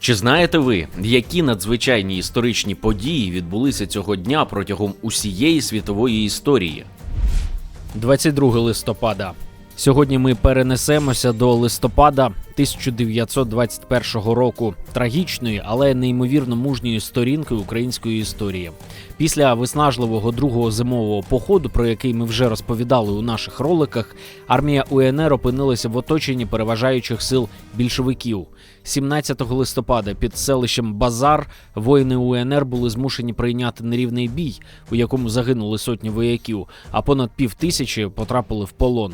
Чи знаєте ви, які надзвичайні історичні події відбулися цього дня протягом усієї світової історії? 22 листопада. Сьогодні ми перенесемося до листопада 1921 року, трагічної, але неймовірно мужньої сторінки української історії. Після виснажливого другого зимового походу, про який ми вже розповідали у наших роликах, армія УНР опинилася в оточенні переважаючих сил більшовиків. 17 листопада під селищем Базар воїни УНР були змушені прийняти нерівний бій, у якому загинули сотні вояків, а понад пів тисячі потрапили в полон.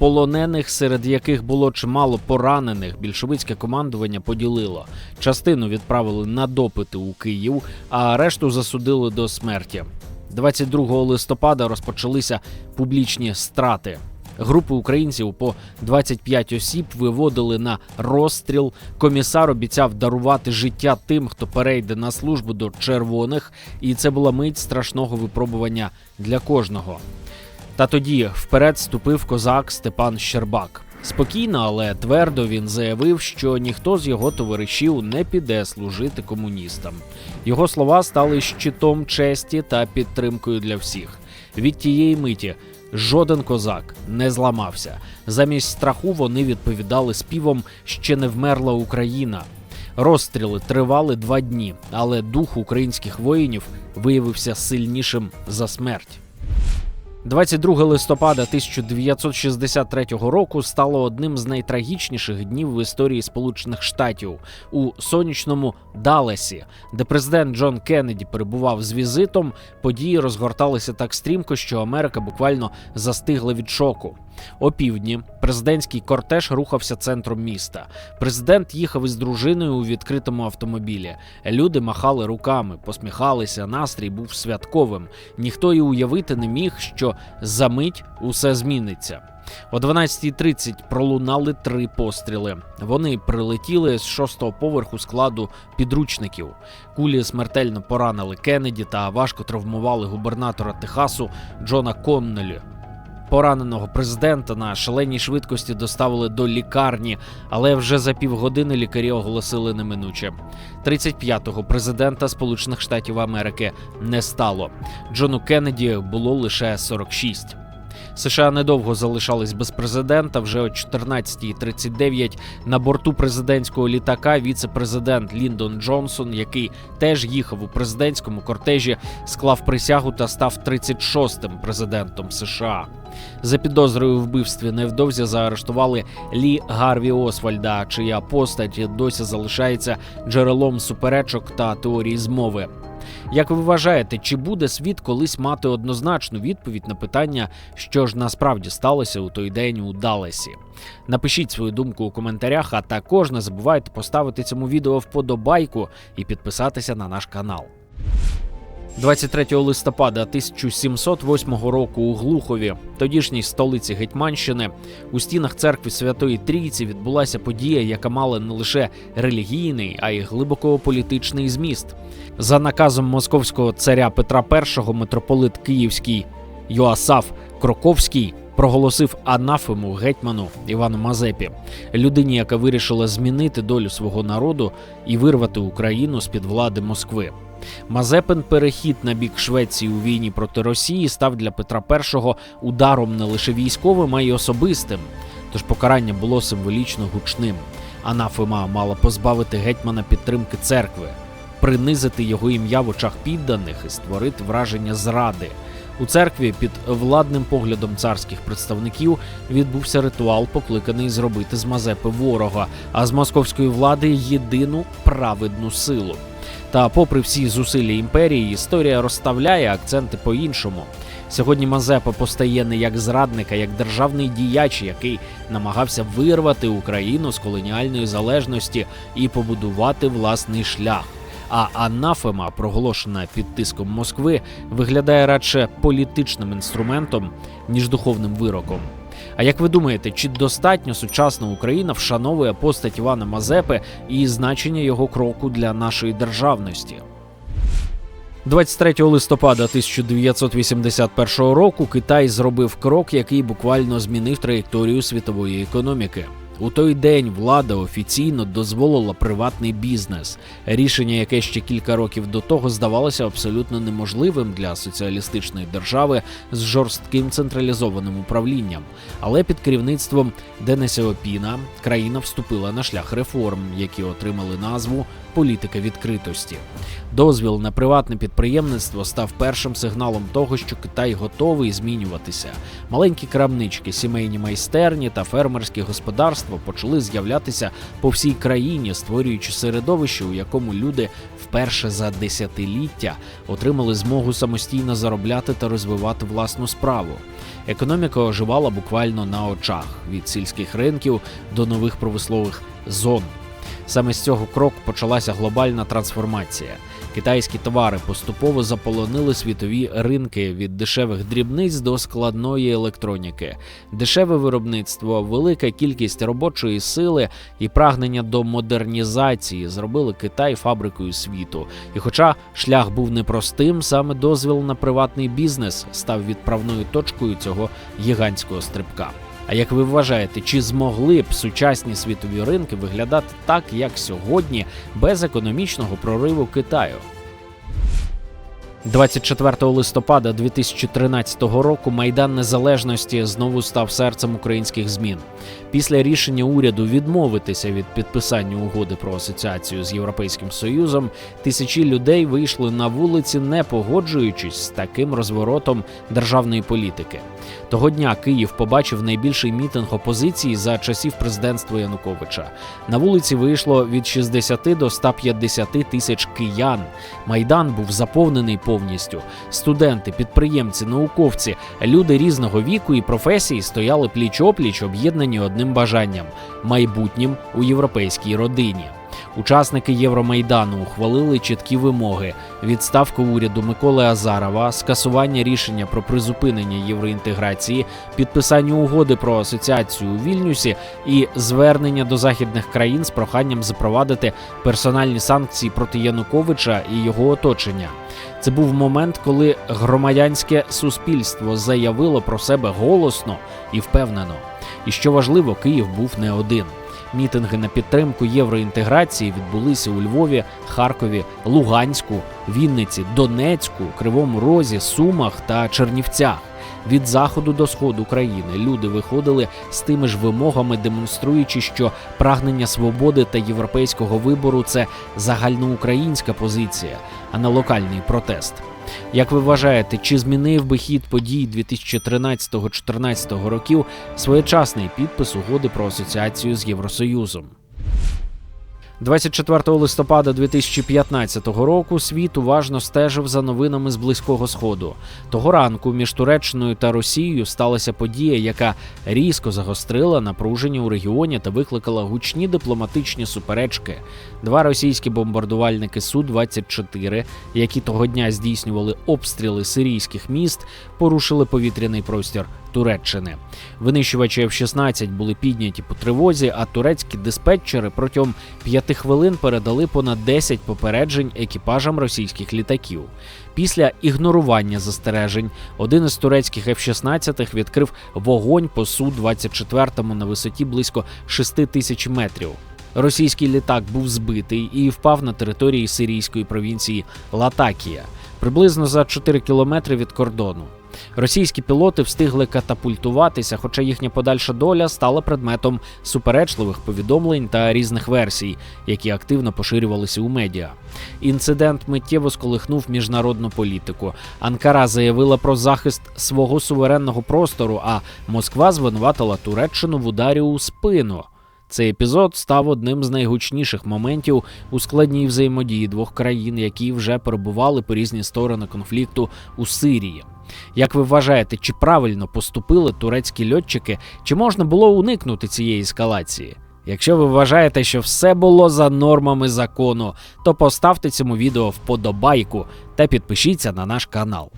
Полонених, серед яких було чимало поранених, більшовицьке командування поділило. Частину відправили на допити у Київ, а решту засудили до смерті. 22 листопада розпочалися публічні страти. Групи українців по 25 осіб виводили на розстріл. Комісар обіцяв дарувати життя тим, хто перейде на службу до червоних, і це була мить страшного випробування для кожного. Та тоді вперед ступив козак Степан Щербак. Спокійно, але твердо він заявив, що ніхто з його товаришів не піде служити комуністам. Його слова стали щитом честі та підтримкою для всіх. Від тієї миті жоден козак не зламався. Замість страху вони відповідали співом Ще не вмерла Україна. Розстріли тривали два дні, але дух українських воїнів виявився сильнішим за смерть. 22 листопада 1963 року стало одним з найтрагічніших днів в історії Сполучених Штатів у сонячному Далесі, де президент Джон Кеннеді перебував з візитом. Події розгорталися так стрімко, що Америка буквально застигла від шоку. Опівдні президентський кортеж рухався центром міста. Президент їхав із дружиною у відкритому автомобілі. Люди махали руками, посміхалися. Настрій був святковим. Ніхто і уявити не міг, що за мить усе зміниться. О 12.30 пролунали три постріли. Вони прилетіли з шостого поверху складу підручників. Кулі смертельно поранили Кеннеді та важко травмували губернатора Техасу Джона Коннелі. Пораненого президента на шаленій швидкості доставили до лікарні, але вже за півгодини лікарі оголосили неминуче. 35-го президента Сполучених Штатів Америки не стало. Джону Кеннеді було лише 46. США недовго залишались без президента. Вже о 14.39 на борту президентського літака віце-президент Ліндон Джонсон, який теж їхав у президентському кортежі, склав присягу та став 36-м президентом США. За підозрою вбивстві невдовзі заарештували Лі Гарві Освальда, чия постать досі залишається джерелом суперечок та теорій змови. Як ви вважаєте, чи буде світ колись мати однозначну відповідь на питання, що ж насправді сталося у той день у Далесі? Напишіть свою думку у коментарях, а також не забувайте поставити цьому відео вподобайку і підписатися на наш канал. 23 листопада 1708 року у Глухові, тодішній столиці Гетьманщини, у стінах церкви Святої Трійці відбулася подія, яка мала не лише релігійний, а й глибоко політичний зміст. За наказом московського царя Петра І митрополит Київський Йоасаф Кроковський проголосив анафему гетьману Івану Мазепі, людині, яка вирішила змінити долю свого народу і вирвати Україну з під влади Москви. Мазепин перехід на бік Швеції у війні проти Росії став для Петра І ударом не лише військовим, а й особистим. Тож покарання було символічно гучним. Анафема мала позбавити гетьмана підтримки церкви, принизити його ім'я в очах підданих і створити враження зради. У церкві під владним поглядом царських представників відбувся ритуал, покликаний зробити з Мазепи ворога, а з московської влади єдину праведну силу. Та, попри всі зусилля імперії, історія розставляє акценти по-іншому. Сьогодні Мазепа постає не як зрадник, а як державний діяч, який намагався вирвати Україну з колоніальної залежності і побудувати власний шлях. А анафема, проголошена під тиском Москви, виглядає радше політичним інструментом ніж духовним вироком. А як ви думаєте, чи достатньо сучасна Україна вшановує постать Івана Мазепи і значення його кроку для нашої державності? 23 листопада 1981 року Китай зробив крок, який буквально змінив траєкторію світової економіки. У той день влада офіційно дозволила приватний бізнес, рішення, яке ще кілька років до того здавалося абсолютно неможливим для соціалістичної держави з жорстким централізованим управлінням. Але під керівництвом Денеса Опіна країна вступила на шлях реформ, які отримали назву політика відкритості. Дозвіл на приватне підприємництво став першим сигналом того, що Китай готовий змінюватися. Маленькі крамнички, сімейні майстерні та фермерські господарства почали з'являтися по всій країні, створюючи середовище, у якому люди вперше за десятиліття отримали змогу самостійно заробляти та розвивати власну справу. Економіка оживала буквально на очах від сільських ринків до нових промислових зон. Саме з цього кроку почалася глобальна трансформація. Китайські товари поступово заполонили світові ринки від дешевих дрібниць до складної електроніки. Дешеве виробництво, велика кількість робочої сили і прагнення до модернізації зробили Китай фабрикою світу. І хоча шлях був непростим, саме дозвіл на приватний бізнес став відправною точкою цього гігантського стрибка. А як ви вважаєте, чи змогли б сучасні світові ринки виглядати так, як сьогодні, без економічного прориву Китаю? 24 листопада 2013 року Майдан Незалежності знову став серцем українських змін. Після рішення уряду відмовитися від підписання угоди про асоціацію з Європейським Союзом, тисячі людей вийшли на вулиці, не погоджуючись з таким розворотом державної політики. Того дня Київ побачив найбільший мітинг опозиції за часів президентства Януковича. На вулиці вийшло від 60 до 150 тисяч киян. Майдан був заповнений повністю. Студенти, підприємці, науковці, люди різного віку і професій стояли пліч-опліч, об'єднані одним бажанням майбутнім у європейській родині. Учасники Євромайдану ухвалили чіткі вимоги: відставку уряду Миколи Азарова, скасування рішення про призупинення євроінтеграції, підписання угоди про асоціацію у Вільнюсі і звернення до західних країн з проханням запровадити персональні санкції проти Януковича і його оточення. Це був момент, коли громадянське суспільство заявило про себе голосно і впевнено. І що важливо, Київ був не один. Мітинги на підтримку євроінтеграції відбулися у Львові, Харкові, Луганську, Вінниці, Донецьку, Кривому Розі, Сумах та Чернівцях. Від заходу до сходу країни люди виходили з тими ж вимогами, демонструючи, що прагнення свободи та європейського вибору це загальноукраїнська позиція, а не локальний протест. Як ви вважаєте, чи змінив би хід подій 2013-2014 років своєчасний підпис угоди про асоціацію з Євросоюзом? 24 листопада 2015 року світ уважно стежив за новинами з близького сходу. Того ранку між Туреччиною та Росією сталася подія, яка різко загострила напруження у регіоні та викликала гучні дипломатичні суперечки. Два російські бомбардувальники су 24 які того дня здійснювали обстріли сирійських міст, порушили повітряний простір Туреччини. Винищувачі F-16 були підняті по тривозі, а турецькі диспетчери протягом п'яти хвилин передали понад 10 попереджень екіпажам російських літаків. Після ігнорування застережень один із турецьких F-16 відкрив вогонь по су 24 на висоті близько 6 тисяч метрів. Російський літак був збитий і впав на території сирійської провінції Латакія, приблизно за 4 кілометри від кордону. Російські пілоти встигли катапультуватися, хоча їхня подальша доля стала предметом суперечливих повідомлень та різних версій, які активно поширювалися у медіа. Інцидент миттєво сколихнув міжнародну політику. Анкара заявила про захист свого суверенного простору, а Москва звинуватила Туреччину в ударі у спину. Цей епізод став одним з найгучніших моментів у складній взаємодії двох країн, які вже перебували по різні сторони конфлікту у Сирії. Як ви вважаєте, чи правильно поступили турецькі льотчики, чи можна було уникнути цієї ескалації? Якщо ви вважаєте, що все було за нормами закону, то поставте цьому відео вподобайку та підпишіться на наш канал.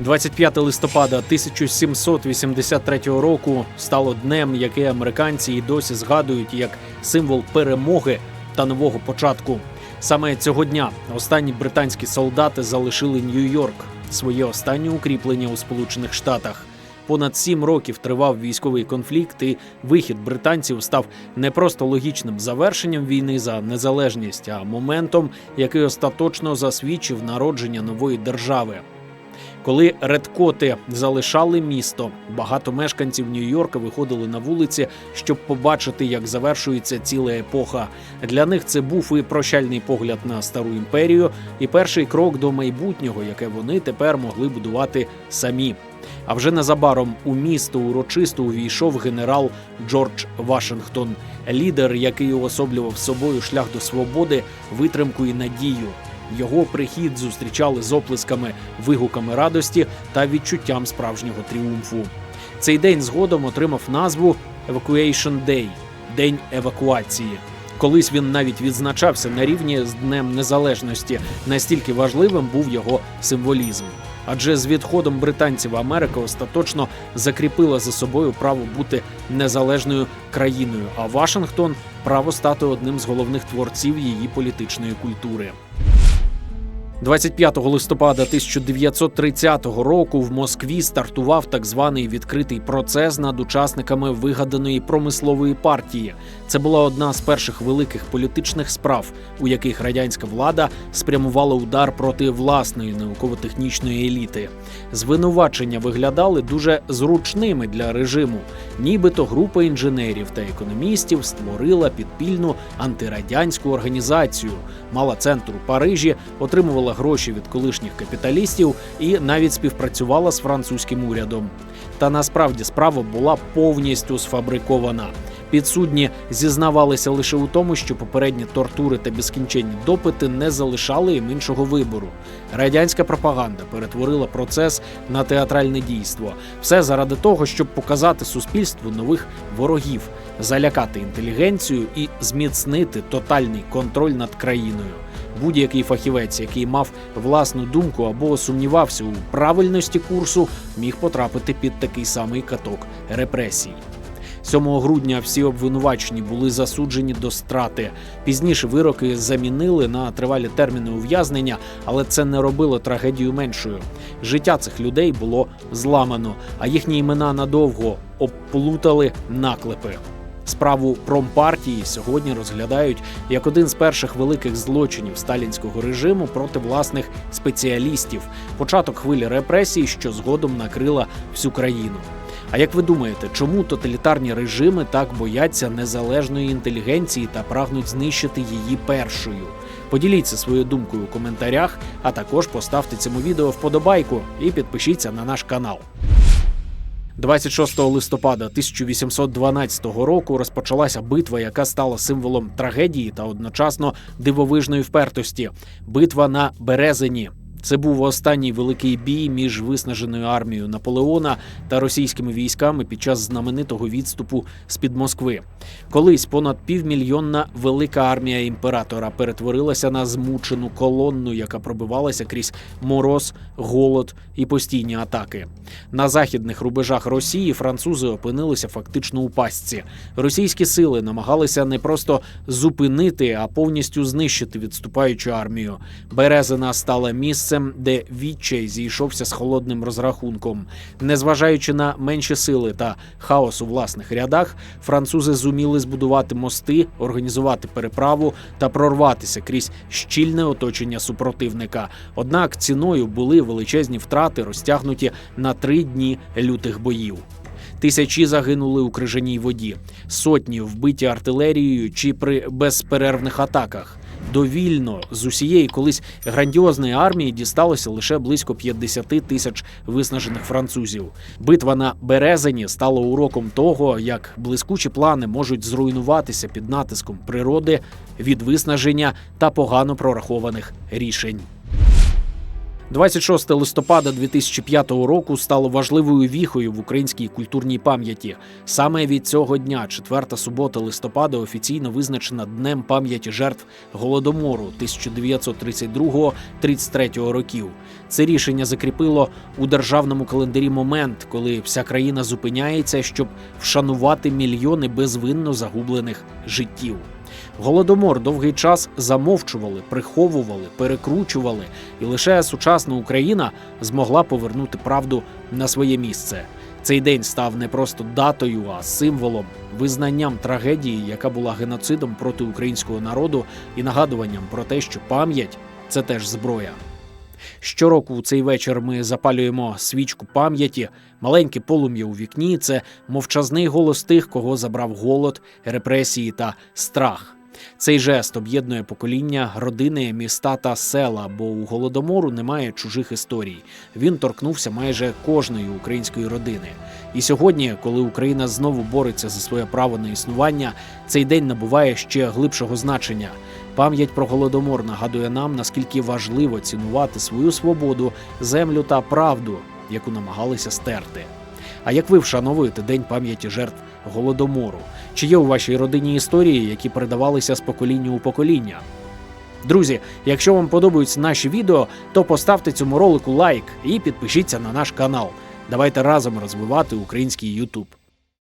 25 листопада 1783 року стало днем, який американці і досі згадують як символ перемоги та нового початку. Саме цього дня останні британські солдати залишили Нью-Йорк, своє останнє укріплення у Сполучених Штатах. понад сім років тривав військовий конфлікт, і вихід британців став не просто логічним завершенням війни за незалежність, а моментом, який остаточно засвідчив народження нової держави. Коли редкоти залишали місто, багато мешканців Нью-Йорка виходили на вулиці, щоб побачити, як завершується ціла епоха. Для них це був і прощальний погляд на стару імперію, і перший крок до майбутнього, яке вони тепер могли будувати самі. А вже незабаром у місто урочисто увійшов генерал Джордж Вашингтон, лідер, який уособлював собою шлях до свободи, витримку і надію. Його прихід зустрічали з оплесками, вигуками радості та відчуттям справжнього тріумфу. Цей день згодом отримав назву Evacuation Day – День евакуації. Колись він навіть відзначався на рівні з Днем Незалежності. Настільки важливим був його символізм. Адже з відходом британців Америка остаточно закріпила за собою право бути незалежною країною, а Вашингтон право стати одним з головних творців її політичної культури. 25 листопада 1930 року в Москві стартував так званий відкритий процес над учасниками вигаданої промислової партії. Це була одна з перших великих політичних справ, у яких радянська влада спрямувала удар проти власної науково-технічної еліти. Звинувачення виглядали дуже зручними для режиму. Нібито група інженерів та економістів створила підпільну антирадянську організацію, мала центр у Парижі, отримувала гроші від колишніх капіталістів і навіть співпрацювала з французьким урядом. Та насправді справа була повністю сфабрикована. Підсудні зізнавалися лише у тому, що попередні тортури та безкінченні допити не залишали їм іншого вибору. Радянська пропаганда перетворила процес на театральне дійство. Все заради того, щоб показати суспільству нових ворогів, залякати інтелігенцію і зміцнити тотальний контроль над країною. Будь-який фахівець, який мав власну думку або сумнівався у правильності курсу, міг потрапити під такий самий каток репресій. 7 грудня всі обвинувачені були засуджені до страти. Пізніше вироки замінили на тривалі терміни ув'язнення, але це не робило трагедію меншою. Життя цих людей було зламано, а їхні імена надовго обплутали наклепи. Справу промпартії сьогодні розглядають як один з перших великих злочинів сталінського режиму проти власних спеціалістів, початок хвилі репресій, що згодом накрила всю країну. А як ви думаєте, чому тоталітарні режими так бояться незалежної інтелігенції та прагнуть знищити її першою? Поділіться своєю думкою у коментарях, а також поставте цьому відео вподобайку і підпишіться на наш канал. 26 листопада 1812 року розпочалася битва, яка стала символом трагедії та одночасно дивовижної впертості. Битва на Березині. Це був останній великий бій між виснаженою армією Наполеона та російськими військами під час знаменитого відступу з під Москви. Колись понад півмільйонна велика армія імператора перетворилася на змучену колонну, яка пробивалася крізь мороз, голод і постійні атаки. На західних рубежах Росії французи опинилися фактично у пастці. Російські сили намагалися не просто зупинити, а повністю знищити відступаючу армію. Березина стала місцем, де відчай зійшовся з холодним розрахунком. Незважаючи на менші сили та хаос у власних рядах, французи зуміли збудувати мости, організувати переправу та прорватися крізь щільне оточення супротивника. Однак ціною були величезні втрати, розтягнуті на три дні лютих боїв. Тисячі загинули у крижаній воді, сотні вбиті артилерією чи при безперервних атаках. Довільно з усієї колись грандіозної армії дісталося лише близько 50 тисяч виснажених французів. Битва на Березині стала уроком того, як блискучі плани можуть зруйнуватися під натиском природи від виснаження та погано прорахованих рішень. 26 листопада 2005 року стало важливою віхою в українській культурній пам'яті. Саме від цього дня, четверта субота листопада, офіційно визначена днем пам'яті жертв голодомору 1932-33 років. Це рішення закріпило у державному календарі момент, коли вся країна зупиняється, щоб вшанувати мільйони безвинно загублених життів. Голодомор довгий час замовчували, приховували, перекручували, і лише сучасна Україна змогла повернути правду на своє місце. Цей день став не просто датою, а символом, визнанням трагедії, яка була геноцидом проти українського народу, і нагадуванням про те, що пам'ять це теж зброя. Щороку у цей вечір ми запалюємо свічку пам'яті, маленьке полум'я у вікні це мовчазний голос тих, кого забрав голод, репресії та страх. Цей жест об'єднує покоління, родини, міста та села, бо у голодомору немає чужих історій. Він торкнувся майже кожної української родини. І сьогодні, коли Україна знову бореться за своє право на існування, цей день набуває ще глибшого значення. Пам'ять про голодомор нагадує нам, наскільки важливо цінувати свою свободу, землю та правду, яку намагалися стерти. А як ви вшановуєте День пам'яті жертв голодомору? Чи є у вашій родині історії, які передавалися з покоління у покоління? Друзі, якщо вам подобаються наші відео, то поставте цьому ролику лайк і підпишіться на наш канал. Давайте разом розвивати український YouTube.